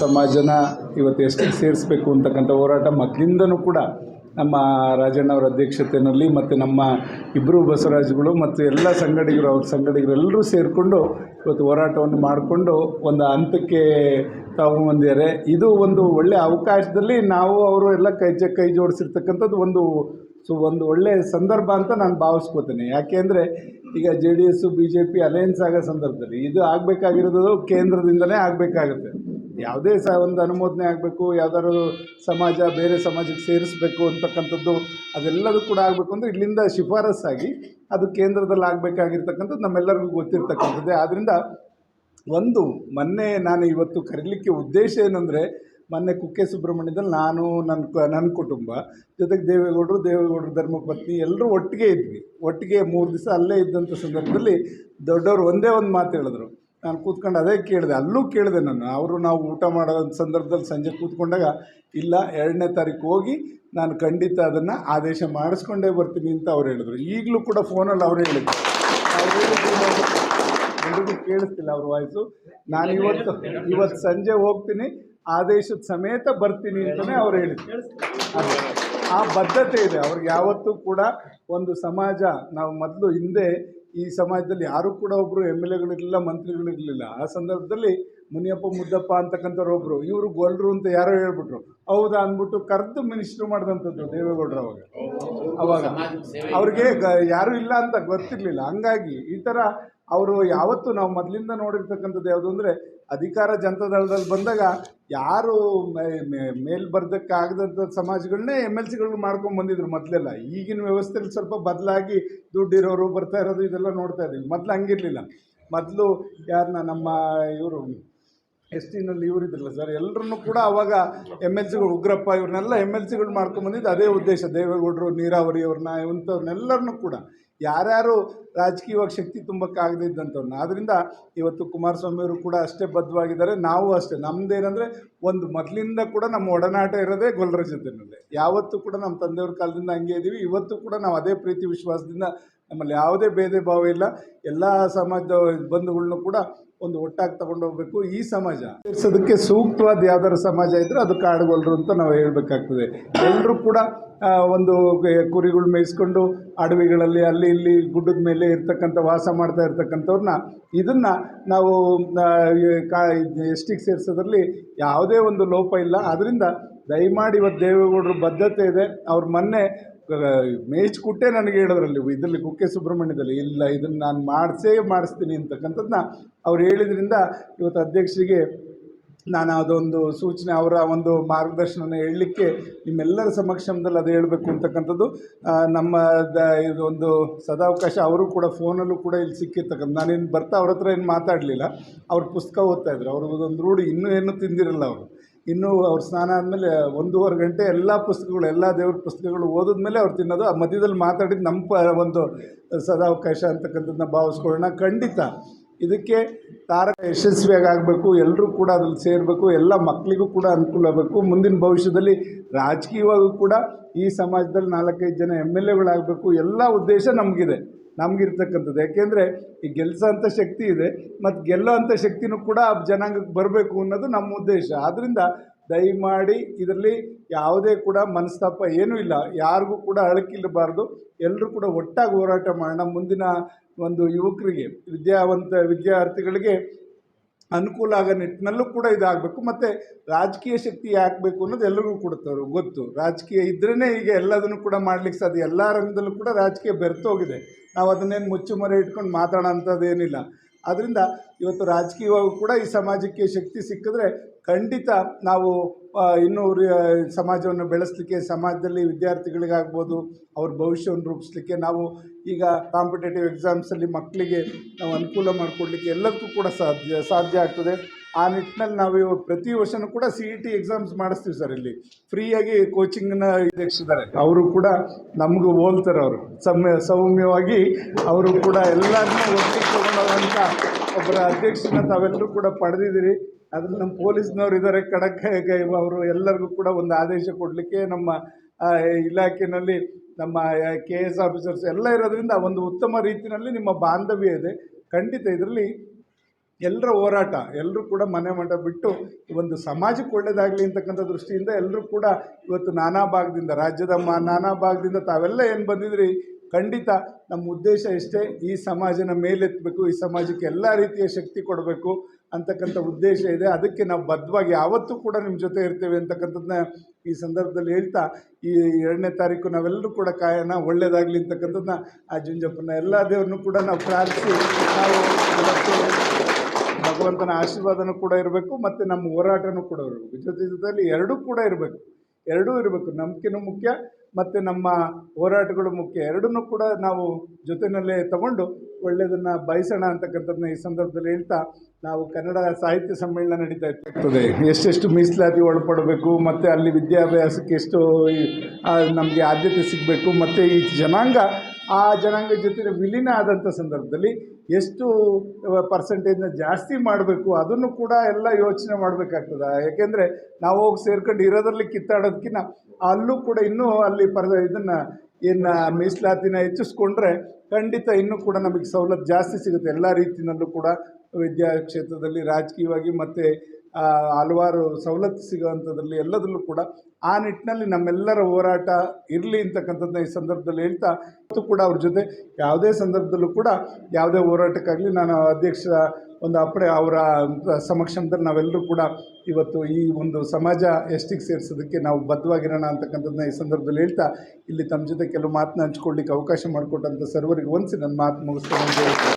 ಸಮಾಜನ ಇವತ್ತು ಎಷ್ಟು ಸೇರಿಸ್ಬೇಕು ಅಂತಕ್ಕಂಥ ಹೋರಾಟ ಮೊದಲಿಂದನೂ ಕೂಡ ನಮ್ಮ ರಾಜಣ್ಣವರ ಅಧ್ಯಕ್ಷತೆಯಲ್ಲಿ ಮತ್ತು ನಮ್ಮ ಇಬ್ಬರು ಬಸವರಾಜ್ಗಳು ಮತ್ತು ಎಲ್ಲ ಸಂಗಡಿಗರು, ಅವ್ರ ಸಂಗಡಿಗರು ಎಲ್ಲರೂ ಸೇರಿಕೊಂಡು ಇವತ್ತು ಹೋರಾಟವನ್ನು ಮಾಡಿಕೊಂಡು ಒಂದು ಹಂತಕ್ಕೆ ತಗೊಂಬಂದಿದ್ದಾರೆ ಇದು ಒಂದು ಒಳ್ಳೆಯ ಅವಕಾಶದಲ್ಲಿ ನಾವು ಅವರು ಎಲ್ಲ ಕೈ ಜ ಕೈ ಜೋಡಿಸಿರ್ತಕ್ಕಂಥದ್ದು ಒಂದು ಸೊ ಒಂದು ಒಳ್ಳೆಯ ಸಂದರ್ಭ ಅಂತ ನಾನು ಭಾವಿಸ್ಕೋತೀನಿ. ಯಾಕೆ ಅಂದರೆ ಈಗ J D S B J P alliance ಆಗೋ ಸಂದರ್ಭದಲ್ಲಿ ಇದು ಆಗಬೇಕಾಗಿರೋದು ಕೇಂದ್ರದಿಂದಲೇ ಆಗಬೇಕಾಗುತ್ತೆ. ಯಾವುದೇ ಸಹ ಒಂದು ಅನುಮೋದನೆ ಆಗಬೇಕು, ಯಾವ್ದಾದ್ರು ಸಮಾಜ ಬೇರೆ ಸಮಾಜಕ್ಕೆ ಸೇರಿಸಬೇಕು ಅಂತಕ್ಕಂಥದ್ದು ಅದೆಲ್ಲದೂ ಕೂಡ ಆಗಬೇಕು ಅಂದರೆ ಇಲ್ಲಿಂದ ಶಿಫಾರಸ್ಸಾಗಿ ಅದು ಕೇಂದ್ರದಲ್ಲಿ ಆಗಬೇಕಾಗಿರ್ತಕ್ಕಂಥದ್ದು ನಮ್ಮೆಲ್ಲರಿಗೂ ಗೊತ್ತಿರ್ತಕ್ಕಂಥದ್ದೇ. ಆದ್ದರಿಂದ ಒಂದು ಮೊನ್ನೆ ನಾನು ಇವತ್ತು ಕರೀಲಿಕ್ಕೆ ಉದ್ದೇಶ ಏನಂದರೆ ಮೊನ್ನೆ ಕುಕ್ಕೆ ಸುಬ್ರಹ್ಮಣ್ಯದಲ್ಲಿ ನಾನು ನನ್ನ ನನ್ನ ಕುಟುಂಬ, ಜೊತೆಗೆ ದೇವೇಗೌಡರು ದೇವೇಗೌಡರು ಧರ್ಮಪತ್ನಿ ಎಲ್ಲರೂ ಒಟ್ಟಿಗೆ ಇದ್ವಿ. ಒಟ್ಟಿಗೆ ಮೂರು ದಿವಸ ಅಲ್ಲೇ ಇದ್ದಂಥ ಸಂದರ್ಭದಲ್ಲಿ ದೊಡ್ಡವರು ಒಂದೇ ಒಂದು ಮಾತು ಹೇಳಿದ್ರು. ನಾನು ಕೂತ್ಕೊಂಡು ಅದೇ ಕೇಳಿದೆ, ಅಲ್ಲೂ ಕೇಳಿದೆ ನಾನು. ಅವರು ನಾವು ಊಟ ಮಾಡೋ ಸಂದರ್ಭದಲ್ಲಿ ಸಂಜೆ ಕೂತ್ಕೊಂಡಾಗ, ಇಲ್ಲ, ಎರಡನೇ ತಾರೀಕು ಹೋಗಿ ನಾನು ಖಂಡಿತ ಅದನ್ನು ಆದೇಶ ಮಾಡಿಸ್ಕೊಂಡೇ ಬರ್ತೀನಿ ಅಂತ ಅವ್ರು ಹೇಳಿದ್ರು. ಈಗಲೂ ಕೂಡ ಫೋನಲ್ಲಿ ಅವರು ಹೇಳಿದ್ರು. ಎಲ್ರಿಗೂ ಕೇಳಿಸ್ತಿಲ್ಲ ಅವ್ರ ವಾಯ್ಸು. ನಾನು ಇವತ್ತು ಇವತ್ತು ಸಂಜೆ ಹೋಗ್ತೀನಿ, ಆದೇಶದ ಸಮೇತ ಬರ್ತೀನಿ ಅಂತಲೇ ಅವ್ರು ಹೇಳಿದ್ರು. ಆ ಬದ್ಧತೆ ಇದೆ. ಅವ್ರಿಗೆ ಯಾವತ್ತೂ ಕೂಡ ಒಂದು ಸಮಾಜ ನಾವು ಮೊದಲು ಹಿಂದೆ ಈ ಸಮಾಜದಲ್ಲಿ ಯಾರೂ ಕೂಡ ಒಬ್ಬರು ಎಂ ಎಲ್ ಎಗಳಿರಲಿಲ್ಲ ಮಂತ್ರಿಗಳಿರಲಿಲ್ಲ. ಆ ಸಂದರ್ಭದಲ್ಲಿ ಮುನಿಯಪ್ಪ ಮುದ್ದಪ್ಪ ಅಂತಕ್ಕಂಥವ್ರು ಒಬ್ಬರು ಇವರು ಗೊಲ್ರು ಅಂತ ಯಾರೋ ಹೇಳ್ಬಿಟ್ರು. ಹೌದಾ ಅಂದ್ಬಿಟ್ಟು ಕರೆದು ಮಿನಿಸ್ಟ್ರು ಮಾಡಿದಂಥದ್ದು ದೇವೇಗೌಡರು ಅವಾಗ. ಅವಾಗ. ಅವ್ರಿಗೆ ಗ ಯಾರೂ ಇಲ್ಲ ಅಂತ ಗೊತ್ತಿರಲಿಲ್ಲ. ಹಂಗಾಗಿ ಈ ಥರ ಅವರು ಯಾವತ್ತು ನಾವು ಮೊದಲಿಂದ ನೋಡಿರ್ತಕ್ಕಂಥದ್ದು ಯಾವುದು ಅಂದರೆ ಅಧಿಕಾರ ಜನತಾದಳದಲ್ಲಿ ಬಂದಾಗ ಯಾರು ಮೇಲ್ ಬರ್ದಕ್ಕಾಗದಂಥ ಸಮಾಜಗಳನ್ನೇ ಎಂ ಎಲ್ ಸಿಗಳು ಮಾಡ್ಕೊಂಡು ಬಂದಿದ್ರು ಮೊದಲೆಲ್ಲ. ಈಗಿನ ವ್ಯವಸ್ಥೆಯಲ್ಲಿ ಸ್ವಲ್ಪ ಬದಲಾಗಿ ದುಡ್ಡಿರೋರು ಬರ್ತಾ ಇರೋದು ಇದೆಲ್ಲ ನೋಡ್ತಾ ಇದ್ದೀವಿ ಮೊದಲು ಹಂಗಿರಲಿಲ್ಲ. ಮೊದಲು ಯಾರನ್ನ ನಮ್ಮ ಇವರು ಎಸ್ ಟಿನಲ್ಲಿ ಇವರಿದ್ರಲ್ಲ ಸರ್ ಎಲ್ಲರನ್ನೂ ಕೂಡ ಅವಾಗ ಎಂ ಎಲ್ ಸಿಗಳು ಉಗ್ರಪ್ಪ, ಇವ್ರನ್ನೆಲ್ಲ ಎಂ ಎಲ್ ಸಿಗಳು ಮಾಡ್ಕೊಂಬಂದಿದ್ದು ಅದೇ ಉದ್ದೇಶ, ದೇವೇಗೌಡರು, ನೀರಾವರಿ ಅವ್ರನ್ನ ಇಂಥವ್ರನ್ನೆಲ್ಲರನ್ನೂ ಕೂಡ. ಯಾರ್ಯಾರು ರಾಜಕೀಯವಾಗಿ ಶಕ್ತಿ ತುಂಬಕ್ಕಾಗದೇ ಇದ್ದಂಥವ್ರನ್ನ ಆದ್ದರಿಂದ ಇವತ್ತು ಕುಮಾರಸ್ವಾಮಿ ಅವರು ಕೂಡ ಅಷ್ಟೇ ಬದ್ಧವಾಗಿದ್ದಾರೆ, ನಾವು ಅಷ್ಟೇ. ನಮ್ಮದೇನೆಂದರೆ ಒಂದು ಮೊದಲಿಂದ ಕೂಡ ನಮ್ಮ ಒಡನಾಟ ಇರೋದೇ ಗೊಲ್ಲರ ಜೊತೆನಲ್ಲಿ. ಯಾವತ್ತೂ ಕೂಡ ನಮ್ಮ ತಂದೆಯವ್ರ ಕಾಲದಿಂದ ಹಂಗೆ ಇದ್ದೀವಿ ಇವತ್ತು ಕೂಡ ನಾವು ಅದೇ ಪ್ರೀತಿ ವಿಶ್ವಾಸದಿಂದ ನಮ್ಮಲ್ಲಿ ಯಾವುದೇ ಭೇದ ಭಾವ ಇಲ್ಲ. ಎಲ್ಲ ಸಮಾಜದ ಬಂಧುಗಳನ್ನೂ ಕೂಡ ಒಂದು ಒಟ್ಟಾಗಿ ತಗೊಂಡು ಹೋಗ್ಬೇಕು ಈ ಸಮಾಜ. ಸೇರ್ಸೋದಕ್ಕೆ ಸೂಕ್ತವಾದ ಯಾವ್ದಾದ್ರು ಸಮಾಜ ಇದ್ದರೆ ಅದು ಕಾಡುಗೊಲ್ರು ಅಂತ ನಾವು ಹೇಳಬೇಕಾಗ್ತದೆ. ಎಲ್ಲರೂ ಕೂಡ ಒಂದು ಕುರಿಗಳು ಮೇಯಿಸ್ಕೊಂಡು ಅಡವಿಗಳಲ್ಲಿ ಅಲ್ಲಿ ಇಲ್ಲಿ ಗುಡ್ಡದ ಮೇಲೆ ಇರ್ತಕ್ಕಂಥ ವಾಸ ಮಾಡ್ತಾ ಇರ್ತಕ್ಕಂಥವ್ರನ್ನ ಇದನ್ನು ನಾವು ಕಾ ಎಷ್ಟಿಗೆ ಸೇರಿಸೋದ್ರಲ್ಲಿ ಯಾವುದೇ ಒಂದು ಲೋಪ ಇಲ್ಲ. ಆದ್ದರಿಂದ ದಯಮಾಡಿ ಇವತ್ತು ದೇವೇಗೌಡರು ಬದ್ಧತೆ ಇದೆ. ಅವ್ರು ಮೊನ್ನೆ ಮೇಯ್ಚ್ಕುಟ್ಟೆ ನನಗೆ ಹೇಳೋದ್ರಲ್ಲಿ, ಇದರಲ್ಲಿ ಕುಕ್ಕೆ ಸುಬ್ರಹ್ಮಣ್ಯದಲ್ಲಿ, ಇಲ್ಲ, ಇದನ್ನು ನಾನು ಮಾಡಿಸೇ ಮಾಡಿಸ್ತೀನಿ ಅಂತಕ್ಕಂಥದ್ದನ್ನ ಅವ್ರು ಹೇಳಿದ್ರಿಂದ ಇವತ್ತು ಅಧ್ಯಕ್ಷರಿಗೆ ನಾನು ಅದೊಂದು ಸೂಚನೆ, ಅವರ ಒಂದು ಮಾರ್ಗದರ್ಶನ ಹೇಳಲಿಕ್ಕೆ ನಿಮ್ಮೆಲ್ಲರ ಸಮಕ್ಷಮದಲ್ಲಿ ಅದು ಹೇಳಬೇಕು ಅಂತಕ್ಕಂಥದ್ದು. ನಮ್ಮ ಇದೊಂದು ಸದಾವಕಾಶ ಅವರು ಕೂಡ ಫೋನಲ್ಲೂ ಕೂಡ ಇಲ್ಲಿ ಸಿಕ್ಕಿರ್ತಕ್ಕಂಥ, ನಾನೇನು ಬರ್ತಾ ಅವ್ರ ಹತ್ರ ಏನು ಮಾತಾಡಲಿಲ್ಲ, ಅವ್ರ ಪುಸ್ತಕ ಓದ್ತಾ ಇದ್ರು, ಅವರು ಒಂದು ರೂಢಿ, ಇನ್ನೂ ಏನು ತಿಂದಿರಲ್ಲ ಅವರು. ಇನ್ನೂ ಅವ್ರು ಸ್ನಾನ ಆದಮೇಲೆ ಒಂದೂವರೆ ಗಂಟೆ ಎಲ್ಲ ಪುಸ್ತಕಗಳು, ಎಲ್ಲ ದೇವ್ರ ಪುಸ್ತಕಗಳು ಓದಿದ್ಮೇಲೆ ಅವ್ರು ತಿನ್ನೋದು. ಆ ಮಧ್ಯದಲ್ಲಿ ಮಾತಾಡಿದ ನಮ್ಮ ಒಂದು ಸದಾವಕಾಶ ಅಂತಕ್ಕಂಥದ್ದನ್ನ ಭಾವಿಸ್ಕೊಳ್ಳೋಣ. ಖಂಡಿತ ಇದಕ್ಕೆ ತಾರಕ ಯಶಸ್ವಿಯಾಗಿ ಆಗಬೇಕು. ಎಲ್ಲರೂ ಕೂಡ ಅದ್ರಲ್ಲಿ ಸೇರಬೇಕು. ಎಲ್ಲ ಮಕ್ಕಳಿಗೂ ಕೂಡ ಅನುಕೂಲ ಆಗಬೇಕು. ಮುಂದಿನ ಭವಿಷ್ಯದಲ್ಲಿ ರಾಜಕೀಯವಾಗೂ ಕೂಡ ಈ ಸಮಾಜದಲ್ಲಿ ನಾಲ್ಕೈದು ಜನ ಎಂ ಎಲ್ ಎಗಳಾಗಬೇಕು. ಎಲ್ಲ ಉದ್ದೇಶ ನಮಗಿದೆ. ನಮಗಿರ್ತಕ್ಕಂಥದ್ದು. ಯಾಕೆಂದರೆ ಈ ಗೆಲ್ಸೋಂಥ ಶಕ್ತಿ ಇದೆ, ಮತ್ತು ಗೆಲ್ಲೋ ಅಂಥ ಶಕ್ತಿನೂ ಕೂಡ ಜನಾಂಗಕ್ಕೆ ಬರಬೇಕು ಅನ್ನೋದು ನಮ್ಮ ಉದ್ದೇಶ. ಆದ್ದರಿಂದ ದಯಮಾಡಿ ಇದರಲ್ಲಿ ಯಾವುದೇ ಕೂಡ ಮನಸ್ತಾಪ ಏನೂ ಇಲ್ಲ. ಯಾರಿಗೂ ಕೂಡ ಅಳಕಿಲ್ಲಬಾರ್ದು ಎಲ್ಲರೂ ಕೂಡ ಒಟ್ಟಾಗಿ ಹೋರಾಟ ಮಾಡೋಣ ಮುಂದಿನ ಒಂದು ಯುವಕರಿಗೆ, ವಿದ್ಯಾವಂತ ವಿದ್ಯಾರ್ಥಿಗಳಿಗೆ ಅನುಕೂಲ ಆಗೋ ನಿಟ್ಟಿನಲ್ಲೂ ಕೂಡ ಇದಾಗಬೇಕು. ಮತ್ತು ರಾಜಕೀಯ ಶಕ್ತಿ ಯಾಕೆ ಬೇಕು ಅನ್ನೋದು ಎಲ್ಲರಿಗೂ ಕೊಡ್ತಾರೆ, ಗೊತ್ತು. ರಾಜಕೀಯ ಇದ್ರೇ ಈಗ ಎಲ್ಲದನ್ನು ಕೂಡ ಮಾಡ್ಲಿಕ್ಕೆ ಸಾಧ್ಯ. ಎಲ್ಲ ರಂಗದಲ್ಲೂ ಕೂಡ ರಾಜಕೀಯ ಬೆರೆತೋಗಿದೆ ನಾವು ಅದನ್ನೇನು ಮುಚ್ಚು ಮರೆ ಇಟ್ಕೊಂಡು ಮಾತಾಡೋ ಅಂಥದ್ದೇನಿಲ್ಲ. ಆದ್ದರಿಂದ ಇವತ್ತು ರಾಜಕೀಯವಾಗೂ ಕೂಡ ಈ ಸಮಾಜಕ್ಕೆ ಶಕ್ತಿ ಸಿಕ್ಕಿದ್ರೆ ಖಂಡಿತ ನಾವು ಇನ್ನೂ ಸಮಾಜವನ್ನು ಬೆಳೆಸಲಿಕ್ಕೆ, ಸಮಾಜದಲ್ಲಿ ವಿದ್ಯಾರ್ಥಿಗಳಿಗಾಗ್ಬೋದು, ಅವ್ರ ಭವಿಷ್ಯವನ್ನು ರೂಪಿಸ್ಲಿಕ್ಕೆ ನಾವು ಈಗ ಕಾಂಪಿಟೇಟಿವ್ ಎಕ್ಸಾಮ್ಸಲ್ಲಿ ಮಕ್ಕಳಿಗೆ ನಾವು ಅನುಕೂಲ ಮಾಡಿಕೊಡ್ಲಿಕ್ಕೆ ಎಲ್ಲದಕ್ಕೂ ಕೂಡ ಸಾಧ್ಯ ಸಾಧ್ಯ ಆಗ್ತದೆ. ಆ ನಿಟ್ಟಿನಲ್ಲಿ ನಾವು ಪ್ರತಿ ವರ್ಷವೂ ಕೂಡ ಸಿ ಇ ಟಿ ಎಕ್ಸಾಮ್ಸ್ ಮಾಡಿಸ್ತೀವಿ ಸರ್ ಇಲ್ಲಿ. ಫ್ರೀಯಾಗಿ ಕೋಚಿಂಗ್ನ ಇದ್ದಾರೆ ಅವರು ಕೂಡ ನಮಗೂ ಹೋಲ್ತಾರೆ ಅವರು. ಸಮ್ಯ, ಸೌಮ್ಯವಾಗಿ ಅವರು ಕೂಡ ಎಲ್ಲರನ್ನೂ ಒಟ್ಟಿಗೆ ತಗೊಂಡಂಥ ಒಬ್ಬರ ಅಧ್ಯಕ್ಷನ ತಾವೆಲ್ಲರೂ ಕೂಡ ಪಡೆದಿದ್ದೀರಿ. ಅದ್ರಲ್ಲಿ ನಮ್ಮ ಪೊಲೀಸ್ನವ್ರು ಇದ್ದಾರೆ ಖಡಕ್ ಅವರು ಎಲ್ಲರಿಗೂ ಕೂಡ ಒಂದು ಆದೇಶ ಕೊಡಲಿಕ್ಕೆ ನಮ್ಮ ಇಲಾಖೆಯಲ್ಲಿ ನಮ್ಮ ಕೆ ಎಸ್ ಆಫೀಸರ್ಸ್ ಎಲ್ಲ ಇರೋದ್ರಿಂದ ಒಂದು ಉತ್ತಮ ರೀತಿಯಲ್ಲಿ ನಿಮ್ಮ ಬಾಂಧವ್ಯ ಇದೆ. ಖಂಡಿತ ಇದರಲ್ಲಿ ಎಲ್ಲರ ಹೋರಾಟ, ಎಲ್ಲರೂ ಕೂಡ ಮನೆ ಮಠ ಬಿಟ್ಟು ಒಂದು ಸಮಾಜಕ್ಕೆ ಒಳ್ಳೆಯದಾಗಲಿ ಅಂತಕ್ಕಂಥ ದೃಷ್ಟಿಯಿಂದ ಎಲ್ಲರೂ ಕೂಡ ಇವತ್ತು ನಾನಾ ಭಾಗದಿಂದ, ರಾಜ್ಯದ ಮಾ, ನಾನಾ ಭಾಗದಿಂದ ತಾವೆಲ್ಲ ಏನು ಬಂದಿದ್ರಿ ಖಂಡಿತ ನಮ್ಮ ಉದ್ದೇಶ ಇಷ್ಟೇ ಈ ಸಮಾಜನ ಮೇಲೆತ್ತಬೇಕು ಈ ಸಮಾಜಕ್ಕೆ ಎಲ್ಲ ರೀತಿಯ ಶಕ್ತಿ ಕೊಡಬೇಕು. ಅಂತಕ್ಕಂಥ ಉದ್ದೇಶ ಇದೆ. ಅದಕ್ಕೆ ನಾವು ಬದ್ಧವಾಗಿ ಯಾವತ್ತೂ ಕೂಡ ನಿಮ್ಮ ಜೊತೆ ಇರ್ತೇವೆ ಅಂತಕ್ಕಂಥದ್ದನ್ನ ಈ ಸಂದರ್ಭದಲ್ಲಿ ಹೇಳ್ತಾ, ಈ ಎರಡನೇ ತಾರೀಕು ನಾವೆಲ್ಲರೂ ಕೂಡ ಕಾಯನ ಒಳ್ಳೆಯದಾಗಲಿ ಅಂತಕ್ಕಂಥದ್ದನ್ನ ಆ ಜುಂಜಪ್ಪನ ಎಲ್ಲ ದೇವರನ್ನು ಕೂಡ ನಾವು ಪ್ರಾರ್ಥಿಸಿ, ನಾವು ಭಗವಂತನ ಆಶೀರ್ವಾದನೂ ಕೂಡ ಇರಬೇಕು, ಮತ್ತು ನಮ್ಮ ಹೋರಾಟನೂ ಕೂಡ ಇರಬೇಕು. ಜೊತೆ ಜೊತೆಯಲ್ಲಿ ಎರಡೂ ಕೂಡ ಇರಬೇಕು. ಎರಡೂ ಇರಬೇಕು. ನಂಬಿಕೆನೂ ಮುಖ್ಯ ಮತ್ತು ನಮ್ಮ ಹೋರಾಟಗಳು ಮುಖ್ಯ. ಎರಡನ್ನೂ ಕೂಡ ನಾವು ಜೊತೆಯಲ್ಲೇ ತಗೊಂಡು ಒಳ್ಳೆಯದನ್ನು ಬಯಸೋಣ ಅಂತಕ್ಕಂಥದ್ದನ್ನ ಈ ಸಂದರ್ಭದಲ್ಲಿ ಹೇಳ್ತಾ ನಾವು ಕನ್ನಡ ಸಾಹಿತ್ಯ ಸಮ್ಮೇಳನ ನಡೀತಾ ಇರ್ತದೆ. ಎಷ್ಟೆಷ್ಟು ಮೀಸಲಾತಿ ಒಳಪಡಬೇಕು, ಮತ್ತು ಅಲ್ಲಿ ವಿದ್ಯಾಭ್ಯಾಸಕ್ಕೆ ಎಷ್ಟು ನಮಗೆ ಆದ್ಯತೆ ಸಿಗಬೇಕು, ಮತ್ತು ಈ ಜನಾಂಗ ಆ ಜನಾಂಗ ಜೊತೆ ವಿಲೀನ ಆದಂಥ ಸಂದರ್ಭದಲ್ಲಿ ಎಷ್ಟು ಪರ್ಸೆಂಟೇಜ್ನ ಜಾಸ್ತಿ ಮಾಡಬೇಕು, ಅದನ್ನು ಕೂಡ ಎಲ್ಲ ಯೋಚನೆ ಮಾಡಬೇಕಾಗ್ತದೆ. ಯಾಕೆಂದರೆ ನಾವು ಹೋಗಿ ಸೇರ್ಕೊಂಡು ಇರೋದ್ರಲ್ಲಿ ಕಿತ್ತಾಡೋದಕ್ಕಿಂತ ಅಲ್ಲೂ ಕೂಡ ಇನ್ನೂ ಅಲ್ಲಿ ಪರ್, ಇದನ್ನು, ಏನು ಮೀಸಲಾತಿನ ಹೆಚ್ಚಿಸ್ಕೊಂಡ್ರೆ ಖಂಡಿತ ಇನ್ನೂ ಕೂಡ ನಮಗೆ ಸವಲತ್ತು ಜಾಸ್ತಿ ಸಿಗುತ್ತೆ. ಎಲ್ಲ ರೀತಿಯಲ್ಲೂ ಕೂಡ ವಿದ್ಯಾ ಕ್ಷೇತ್ರದಲ್ಲಿ ರಾಜಕೀಯವಾಗಿ ಮತ್ತು ಹಲವಾರು ಸವಲತ್ತು ಸಿಗೋವಂಥದ್ರಲ್ಲಿ ಎಲ್ಲದರಲ್ಲೂ ಕೂಡ ಆ ನಿಟ್ಟಿನಲ್ಲಿ ನಮ್ಮೆಲ್ಲರ ಹೋರಾಟ ಇರಲಿ ಅಂತಕ್ಕಂಥದ್ದನ್ನ ಈ ಸಂದರ್ಭದಲ್ಲಿ ಹೇಳ್ತಾ, ಮತ್ತು ಕೂಡ ಅವ್ರ ಜೊತೆ ಯಾವುದೇ ಸಂದರ್ಭದಲ್ಲೂ ಕೂಡ ಯಾವುದೇ ಹೋರಾಟಕ್ಕಾಗಲಿ ನಾನು ಅಧ್ಯಕ್ಷ ಒಂದು ಅಪ್ಪಡೆ ಅವರ ಸಮಕ್ಷಮದಲ್ಲಿ ನಾವೆಲ್ಲರೂ ಕೂಡ ಇವತ್ತು ಈ ಒಂದು ಸಮಾಜ ಎಷ್ಟಿಗೆ ಸೇರಿಸೋದಕ್ಕೆ ನಾವು ಬದ್ಧವಾಗಿರೋಣ ಅಂತಕ್ಕಂಥದ್ದನ್ನ ಈ ಸಂದರ್ಭದಲ್ಲಿ ಹೇಳ್ತಾ, ಇಲ್ಲಿ ತಮ್ಮ ಜೊತೆ ಕೆಲವು ಮಾತನ್ನ ಹಂಚ್ಕೊಳ್ಳಿಕ್ಕೆ ಅವಕಾಶ ಮಾಡಿಕೊಟ್ಟಂಥ ಸರ್ವರಿಗೆ ಒಂದ್ಸಿ ನನ್ನ ಮಾತು ಮುಗಿಸ್ತೇನೆ